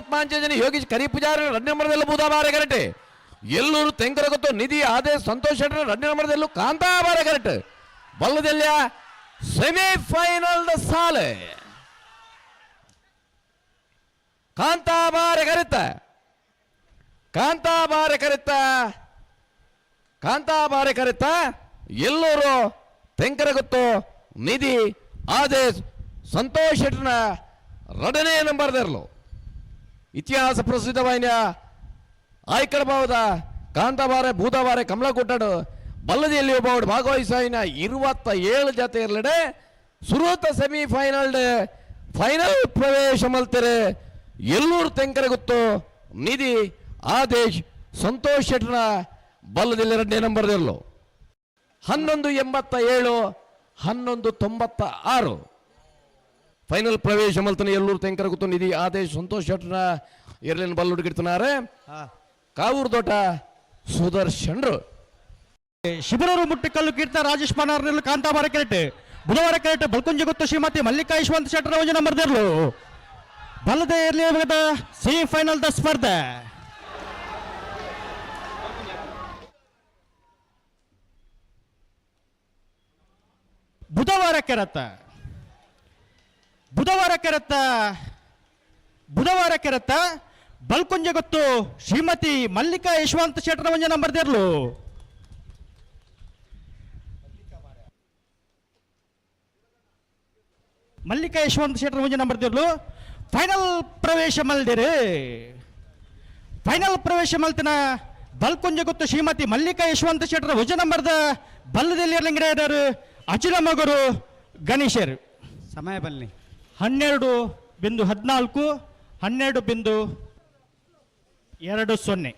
ಪಾಂಚಜನಿ ಯೋಗೀಶ್ ಕರಿ ಪೂಜಾರಿ ರಣ್ಯಮರದಲ್ಲೂ ಬೂದಾಬಾರೆ ಗರಟೆ ಎಲ್ಲೂರು ತೆಂಕರಗೊತ್ತು ನಿಧಿ ಆದೇ ಸಂತೋಷ್ ಶೆಟ್ಟರ್ ರಣ್ಯಮರದಲ್ಲೂ ಕಾಂತಾಬಾರೆ ಕರೆಕ್ಟ್. ಬಲ್ಲದೆಲ್ಲ ಸೆಮಿಫೈನಲ್ ಸಾಲೆ. ಕಾಂತಾಬಾರೆ ಕರಿತ ಕಾಂತಾಬಾರೆ ಕಾಂತಾ ಕಾಂತಾಬಾರೆ ಕರಿತ ಎಲ್ಲೂರು ತೆಂಕರಗೊತ್ತು ನಿಧಿ ಆದೇಶ್ ಸಂತೋಷ್ ಶೆಟ್ಟರ್ನ ಎರಡನೇ ಇತಿಹಾಸ ಪ್ರಸಿದ್ಧವಾಯಿನ ಆಯ್ಕಡ ಭಾವದ ಕಾಂತಾಬಾರೆ ಭೂತಬಾರೆ ಕಮಲ ಕೊಟ್ಟಡು ಬಲ್ಲದಿಯಲ್ಲಿ ಒಬ್ಬ ಭಾಗವಹಿಸಿನ ಇರುವತ್ತ ಏಳು ಜತೆ ಇರಲಡೆ. ಸುರೂತ ಸೆಮಿಫೈನಲ್ ಫೈನಲ್ ಪ್ರವೇಶ ಮಲ್ತೆರೆ. ಎಲ್ಲೂರು ತೆಂಕರೆ ಗೊತ್ತು ನಿಧಿ ಆದೇಶ್ ಸಂತೋಷ್ ಶೆಟ್ಟರ ಬಲ್ಲದಲ್ಲಿ ಎರಡನೇ ನಂಬರ್ದಿರಲು. ಹನ್ನೊಂದು ಎಂಬತ್ತ ಏಳು ಹನ್ನೊಂದು ತೊಂಬತ್ತ ಆರು ಫೈನಲ್ ಪ್ರವೇಶ ಮಲ್ತನ ಎಲ್ಲೂರು ತೆಂಕರ ಗೊತ್ತು ನಿಧಿ ಆದೇಶ್ ಸಂತೋಷ್ ಶೆಟ್ರನ ಎರಲಿನ ಬಲ್ ಹುಡುಗಿಡ್ತಾರ ಕಾವೂರು ದೊಡ್ಡ ಸುದರ್ಶನ್ರು. ಶಿಬಿರರು ಮುಟ್ಟಿಕಲ್ಲು ಕೀರ್ತ ರಾಜೇಶ್ ಪನಾರ್ನಲ್ಲಿ ಕಾಂತಾಬಾರ ಕೆರೆಟ್. ಬುಧವಾರ ಕೆರೆಟ್ ಬಲ್ಕುಂಜಿ ಗೊತ್ತು ಶ್ರೀಮತಿ ಮಲ್ಲಿಕಾ ಯಶವಂತ ಶೆಟ್ಟರ ಒಂದು ನಂಬರ್ ದೇರ್ಲು. ಬಲ್ಲದ ಇರಲಿ ಸೆಮಿ ಫೈನಲ್ ದ ಸ್ಪರ್ಧೆ. ಬುಧವಾರ ಕೆರತ್ತ ಬುಧವಾರ ಕೆರೆತ ಬುಧವಾರ ಕೆರೆತ ಬಲ್ಕುಂಜೆ ಗೊತ್ತು ಶ್ರೀಮತಿ ಮಲ್ಲಿಕಾ ಯಶವಂತ ಶೆಟ್ಟರ ಮಂಜನ ನಂಬರ್ ದೇರ್ಲು ಮಲ್ಲಿಕಾ ಯಶವಂತ ಶೆಟ್ಟರ ಮಂಜನ ನಂಬರ್ ತಿರ್ಲು ಫೈನಲ್ ಪ್ರವೇಶ ಮಲ್ದಿರಿ. ಫೈನಲ್ ಪ್ರವೇಶ ಮಲ್ತಿನ ಬಲ್ಕುಂಜ ಗೊತ್ತು ಶ್ರೀಮತಿ ಮಲ್ಲಿಕಾ ಯಶವಂತ ಶೆಟ್ಟರ ಹುಜ ನಂಬರ್ದ ಬಲ್ಲದಲ್ಲಿ ಇರ್ಲಿಂಗಡೆ ಇದ್ದಾರೆ ಅಚಲ ಮಗರು ಗಣೇಶರು. ಸಮಯ ಬನ್ನಿ. ಹನ್ನೆರಡು ಬಿಂದು ಹದಿನಾಲ್ಕು ಹನ್ನೆರಡು ಬಿಂದು ಎರಡು ಸೊನ್ನೆ.